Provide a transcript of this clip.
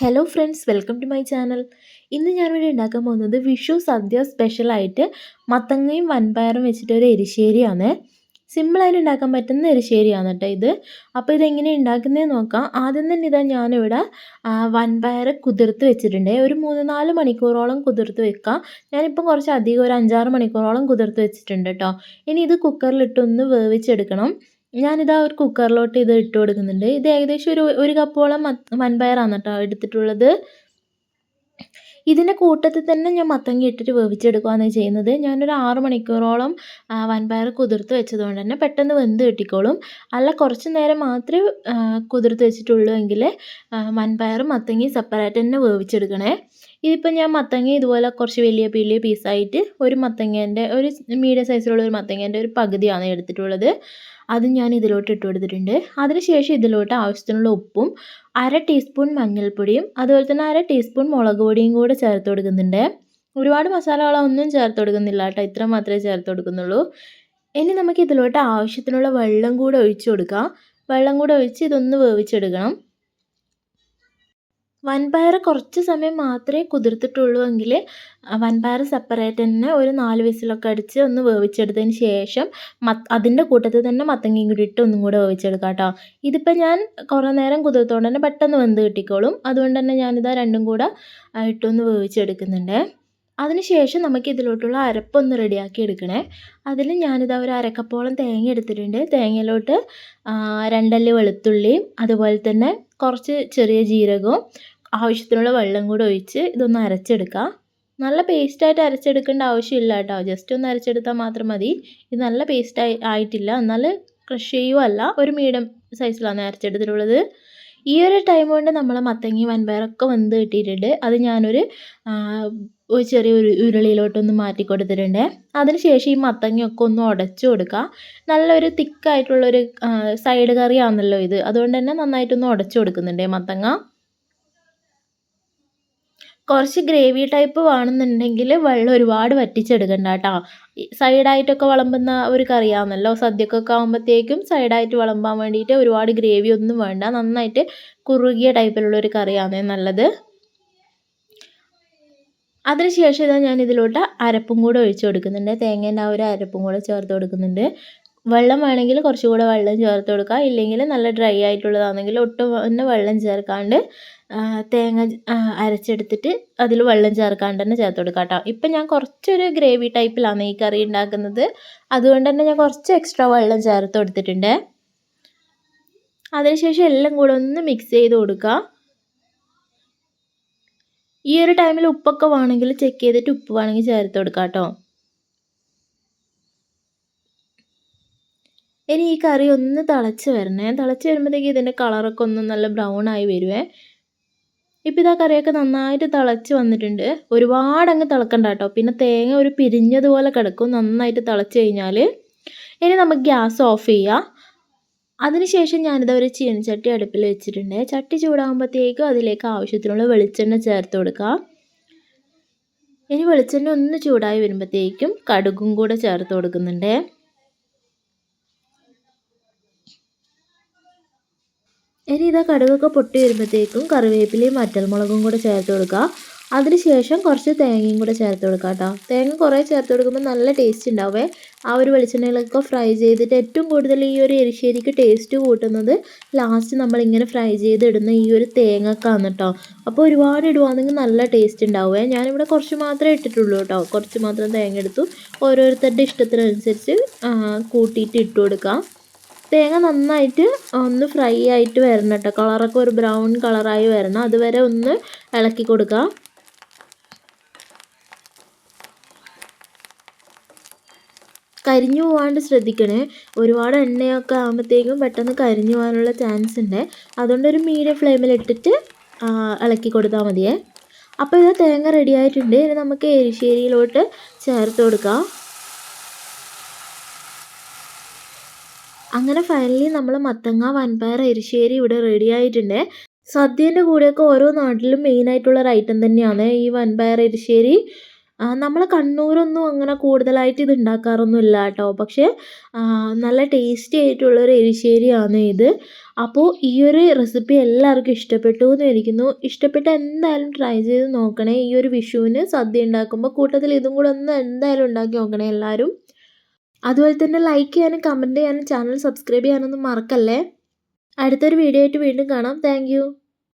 Hello friends welcome to my channel ഇന്ന് ഞാനിവിടെ ഉണ്ടാക്കാൻ പോകുന്നത് വിഷു സദ്യ സ്പെഷ്യലായിട്ട് മത്തങ്ങയും വൻപയറും വെച്ചിട്ട് ഒരു എരിശ്ശേരിയാണ്. സിമ്പിളായിട്ട് ഉണ്ടാക്കാൻ പറ്റുന്ന എരിശ്ശേരിയാണ് കേട്ടോ ഇത്. അപ്പോൾ ഇതെങ്ങനെ ഉണ്ടാക്കുന്നതെന്ന് നോക്കാം. ആദ്യം തന്നെ ഇതാ ഞാനിവിടെ വൻപയർ കുതിർത്ത് വെച്ചിട്ടുണ്ട്. ഒരു മൂന്ന് നാല് മണിക്കൂറോളം കുതിർത്ത് വെക്കാം. ഞാനിപ്പം കുറച്ച് അധികം ഒരു അഞ്ചാറ് മണിക്കൂറോളം കുതിർത്ത് വെച്ചിട്ടുണ്ട് കേട്ടോ. ഇനി ഇത് കുക്കറിലിട്ടൊന്ന് വേവിച്ചെടുക്കണം. ഞാനിതാ ഒരു കുക്കറിലോട്ട് ഇത് ഇട്ട് കൊടുക്കുന്നുണ്ട്. ഇത് ഏകദേശം ഒരു ഒരു കപ്പോളം മൺപയറാണ് കേട്ടോ എടുത്തിട്ടുള്ളത്. ഇതിന്റെ കൂട്ടത്തിൽ തന്നെ ഞാൻ മത്തങ്ങ ഇട്ടിട്ട് വേവിച്ചെടുക്കുകയാണ് ചെയ്യുന്നത്. ഞാനൊരു ആറ് മണിക്കൂറോളം വൻപയർ കുതിർത്ത് വെച്ചതുകൊണ്ട് തന്നെ പെട്ടെന്ന് വെന്ത് കിട്ടിക്കോളും. അല്ല കുറച്ച് നേരം മാത്രമേ കുതിർത്ത് വെച്ചിട്ടുള്ളൂ എങ്കിൽ വൻപയറും മത്തങ്ങയും സെപ്പറേറ്റ് തന്നെ വേവിച്ചെടുക്കണേ. ഇതിപ്പോൾ ഞാൻ മത്തങ്ങ ഇതുപോലെ കുറച്ച് വലിയ വലിയ പീസായിട്ട് ഒരു മത്തങ്ങേന്റെ ഒരു മീഡിയം സൈസിലുള്ള ഒരു മത്തങ്ങേന്റെ ഒരു പകുതിയാണ് എടുത്തിട്ടുള്ളത്. അത് ഞാൻ ഇതിലോട്ട് ഇട്ട് കൊടുത്തിട്ടുണ്ട്. അതിനുശേഷം ഇതിലോട്ട് ആവശ്യത്തിനുള്ള ഉപ്പും അര ടീസ്പൂൺ മഞ്ഞൾപ്പൊടിയും അതുപോലെ തന്നെ അര ടീസ്പൂൺ മുളക് പൊടിയും കൂടെ ചേർത്ത് കൊടുക്കുന്നുണ്ട്. ഒരുപാട് മസാലകളൊന്നും ചേർത്ത് കൊടുക്കുന്നില്ല കേട്ടോ. ഇത്ര മാത്രമേ ചേർത്ത് കൊടുക്കുന്നുള്ളൂ. ഇനി നമുക്ക് ഇതിലോട്ട് ആവശ്യത്തിനുള്ള വെള്ളം കൂടെ ഒഴിച്ച് കൊടുക്കാം. വെള്ളം കൂടെ ഒഴിച്ച് ഇതൊന്ന് വേവിച്ചെടുക്കണം. വൻപയർ കുറച്ച് സമയം മാത്രമേ കുതിർത്തിട്ടുള്ളൂ എങ്കിൽ വൻപയർ സെപ്പറേറ്റ് തന്നെ ഒരു നാല് വിസിലൊക്കെ അടിച്ച് ഒന്ന് വേവിച്ചെടുത്തതിന് ശേഷം മത്ത് അതിന്റെ കൂട്ടത്തിൽ തന്നെ മത്തങ്ങയും കൂടി ഇട്ട് ഒന്നും കൂടെ വേവിച്ചെടുക്കാം കേട്ടോ. ഇതിപ്പോൾ ഞാൻ കുറേ നേരം കുതിർത്തുകൊണ്ട് തന്നെ പെട്ടെന്ന് വെന്ത് കിട്ടിക്കോളും. അതുകൊണ്ട് തന്നെ ഞാനിതാ രണ്ടും കൂടെ ഇട്ടൊന്ന് വേവിച്ചെടുക്കുന്നുണ്ട്. അതിനുശേഷം നമുക്ക് ഇതിലോട്ടുള്ള അരപ്പൊന്ന് റെഡിയാക്കി എടുക്കണേ. അതിൽ ഞാനിതാ ഒരു അരക്കപ്പോളം തേങ്ങ എടുത്തിട്ടുണ്ട്. തേങ്ങയിലോട്ട് രണ്ടല്ലി വെളുത്തുള്ളിയും അതുപോലെ തന്നെ കുറച്ച് ചെറിയ ജീരകവും ആവശ്യത്തിനുള്ള വെള്ളം കൂടെ ഒഴിച്ച് ഇതൊന്ന് അരച്ചെടുക്കാം. നല്ല പേസ്റ്റായിട്ട് അരച്ചെടുക്കേണ്ട ആവശ്യമില്ല കേട്ടോ. ജസ്റ്റ് ഒന്ന് അരച്ചെടുത്താൽ മാത്രം മതി. ഇത് നല്ല പേസ്റ്റ് ആയി ആയിട്ടില്ല. എന്നാൽ ക്രഷ് ചെയ്യുമല്ല ഒരു മീഡിയം സൈസിലാണ് അരച്ചെടുത്തിട്ടുള്ളത്. ഈ ഒരു ടൈം കൊണ്ട് നമ്മൾ മത്തങ്ങി വൻപയറൊക്കെ വെന്ത് കിട്ടിയിട്ടുണ്ട്. അത് ഞാനൊരു ഒരു ചെറിയ ഒരു ഉരുളിയിലോട്ടൊന്ന് മാറ്റി കൊടുത്തിട്ടുണ്ട്. അതിനുശേഷം ഈ മത്തങ്ങയൊക്കെ ഒന്ന് ഉടച്ചു കൊടുക്കുക നല്ലൊരു തിക്കായിട്ടുള്ളൊരു സൈഡ് കറിയാണല്ലോ ഇത്. അതുകൊണ്ട് തന്നെ നന്നായിട്ടൊന്ന് ഉടച്ചു കൊടുക്കുന്നുണ്ട് മത്തങ്ങ. കുറച്ച് ഗ്രേവി ടൈപ്പ് വേണമെന്നുണ്ടെങ്കിൽ വെള്ളം ഒരുപാട് വറ്റിച്ചെടുക്കണ്ട കേട്ടോ. സൈഡായിട്ടൊക്കെ വിളമ്പുന്ന ഒരു കറിയാണല്ലോ. സദ്യക്കൊക്കെ ആകുമ്പോഴത്തേക്കും സൈഡായിട്ട് വിളമ്പാൻ വേണ്ടിയിട്ട് ഒരുപാട് ഗ്രേവി ഒന്നും വേണ്ട. നന്നായിട്ട് കുറുകിയ ടൈപ്പിലുള്ള ഒരു കറിയാണ് നല്ലത്. അതിനുശേഷം ഇതാ ഞാൻ ഇതിലോട്ട് അരപ്പും കൂടെ ഒഴിച്ചു കൊടുക്കുന്നുണ്ട്. തേങ്ങേന്റെ ആ ഒരു അരപ്പും കൂടെ ചേർത്ത് കൊടുക്കുന്നുണ്ട്. വെള്ളം വേണമെങ്കിൽ കുറച്ചുകൂടെ വെള്ളം ചേർത്ത് കൊടുക്കുക ഇല്ലെങ്കിൽ നല്ല ഡ്രൈ ആയിട്ടുള്ളതാണെങ്കിൽ ഒട്ടും തന്നെ വെള്ളം ചേർക്കാണ്ട് തേങ്ങ അരച്ചെടുത്തിട്ട് അതിൽ വെള്ളം ചേർക്കാണ്ട് തന്നെ ചേർത്ത് കൊടുക്കുക കേട്ടോ ഇപ്പം ഞാൻ കുറച്ചൊരു ഗ്രേവി ടൈപ്പിലാണ് ഈ കറി ഉണ്ടാക്കുന്നത്. അതുകൊണ്ട് തന്നെ ഞാൻ കുറച്ച് എക്സ്ട്രാ വെള്ളം ചേർത്ത് കൊടുത്തിട്ടുണ്ട്. അതിനുശേഷം എല്ലാം കൂടെ ഒന്ന് മിക്സ് ചെയ്ത് കൊടുക്കുക ഈ ഒരു ടൈമിൽ ഉപ്പൊക്കെ വേണമെങ്കിൽ ചെക്ക് ചെയ്തിട്ട് ഉപ്പ് വേണമെങ്കിൽ ചേർത്ത് കൊടുക്കാം കേട്ടോ ഇനി ഈ കറി ഒന്ന് തിളച്ച് വരണേ. തിളച്ച് വരുമ്പോഴത്തേക്ക് ഇതിന്റെ കളറൊക്കെ ഒന്ന് നല്ല ബ്രൗൺ ആയി വരുവേ. ഇപ്പം ഇതാ കറിയൊക്കെ നന്നായിട്ട് തിളച്ച് വന്നിട്ടുണ്ട്. ഒരുപാട് അങ്ങ് തിളക്കണ്ട കേട്ടോ. പിന്നെ തേങ്ങ ഒരു പിരിഞ്ഞതുപോലെ കിടക്കും നന്നായിട്ട് തിളച്ച് കഴിഞ്ഞാൽ ഇനി നമുക്ക് ഗ്യാസ് ഓഫ് ചെയ്യാം. അതിനുശേഷം ഞാനിത് ഒരു ചീനച്ചട്ടി അടുപ്പിൽ വെച്ചിട്ടുണ്ട്. ചട്ടി ചൂടാകുമ്പോഴത്തേക്കും അതിലേക്ക് ആവശ്യത്തിനുള്ള വെളിച്ചെണ്ണ ചേർത്ത് കൊടുക്കാം. ഇനി വെളിച്ചെണ്ണ ഒന്ന് ചൂടായി വരുമ്പോഴത്തേക്കും കടുകും കൂടെ ചേർത്ത് കൊടുക്കുന്നുണ്ട്. ഇനി ഇതാ കടുകൊക്കെ പൊട്ടി വരുമ്പോഴത്തേക്കും കറിവേപ്പിലയും വറ്റൽമുളകും കൂടെ ചേർത്ത് കൊടുക്കുക. അതിനുശേഷം കുറച്ച് തേങ്ങയും കൂടെ ചേർത്ത് കൊടുക്കുക കേട്ടോ. തേങ്ങ കുറേ ചേർത്ത് കൊടുക്കുമ്പോൾ നല്ല ടേസ്റ്റ് ഉണ്ടാവേ ആ ഒരു വെളിച്ചെണ്ണയിലൊക്കെ ഫ്രൈ ചെയ്തിട്ട് ഏറ്റവും കൂടുതൽ ഈ ഒരു എരിശ്ശേരിക്ക് ടേസ്റ്റ് കൂട്ടുന്നത് ലാസ്റ്റ് നമ്മളിങ്ങനെ ഫ്രൈ ചെയ്തിടുന്ന ഈ ഒരു തേങ്ങക്കാണ് കേട്ടോ. അപ്പോൾ ഒരുപാട് ഇടുവാണെങ്കിൽ നല്ല ടേസ്റ്റ് ഉണ്ടാവുക ഞാനിവിടെ കുറച്ച് മാത്രമേ ഇട്ടിട്ടുള്ളൂ കേട്ടോ. കുറച്ച് മാത്രം തേങ്ങ എടുത്തു. ഓരോരുത്തരുടെ ഇഷ്ടത്തിനനുസരിച്ച് കൂട്ടിയിട്ട് ഇട്ട് കൊടുക്കാം. തേങ്ങ നന്നായിട്ട് ഒന്ന് ഫ്രൈ ആയിട്ട് വരണം കേട്ടോ. കളറൊക്കെ ഒരു ബ്രൗൺ കളറായി വരണം. അതുവരെ ഒന്ന് ഇളക്കി കൊടുക്കുക കരിഞ്ഞു പോകാണ്ട് ശ്രദ്ധിക്കണേ. ഒരുപാട് എണ്ണയൊക്കെ ആകുമ്പോഴത്തേക്കും പെട്ടെന്ന് കരിഞ്ഞു പോകാനുള്ള ചാൻസ് ഉണ്ട്. അതുകൊണ്ട് ഒരു മീഡിയം ഫ്ലെയിമിൽ ഇട്ടിട്ട് ഇളക്കി കൊടുത്താൽ മതിയേ. അപ്പോൾ ഇത് തേങ്ങ റെഡി ആയിട്ടുണ്ട്. ഇനി നമുക്ക് എരിശ്ശേരിയിലോട്ട് ചേർത്ത് കൊടുക്കാം. അങ്ങനെ ഫൈനലി നമ്മൾ മത്തങ്ങ വൻപയർ എരിശ്ശേരി ഇവിടെ റെഡി ആയിട്ടുണ്ട്. സദ്യന്റെ കൂടെയൊക്കെ ഓരോ നാട്ടിലും മെയിൻ ആയിട്ടുള്ള ഒരു ഐറ്റം തന്നെയാണ് ഈ വൻപയർ എരിശ്ശേരി. നമ്മൾ കണ്ണൂരൊന്നും അങ്ങനെ കൂടുതലായിട്ട് ഇത് ഉണ്ടാക്കാറൊന്നും ഇല്ല കേട്ടോ. പക്ഷേ നല്ല ടേസ്റ്റി ആയിട്ടുള്ളൊരു എരിശ്ശേരിയാണ് ഇത്. അപ്പോൾ ഈ ഒരു റെസിപ്പി എല്ലാവർക്കും ഇഷ്ടപ്പെട്ടു എന്ന് ഇരിക്കുന്നു ഇഷ്ടപ്പെട്ട എന്തായാലും ട്രൈ ചെയ്ത് നോക്കണേ. ഈ ഒരു വിഷുവിന് സദ്യ ഉണ്ടാക്കുമ്പോൾ കൂട്ടത്തിൽ ഇതും കൂടെ ഒന്ന് എന്തായാലും ഉണ്ടാക്കി നോക്കണേ എല്ലാവരും. അതുപോലെ തന്നെ ലൈക്ക് ചെയ്യാനും കമന്റ് ചെയ്യാനും ചാനൽ സബ്സ്ക്രൈബ് ചെയ്യാനൊന്നും മറക്കല്ലേ? അടുത്തൊരു വീഡിയോ ആയിട്ട് വീണ്ടും കാണാം. താങ്ക്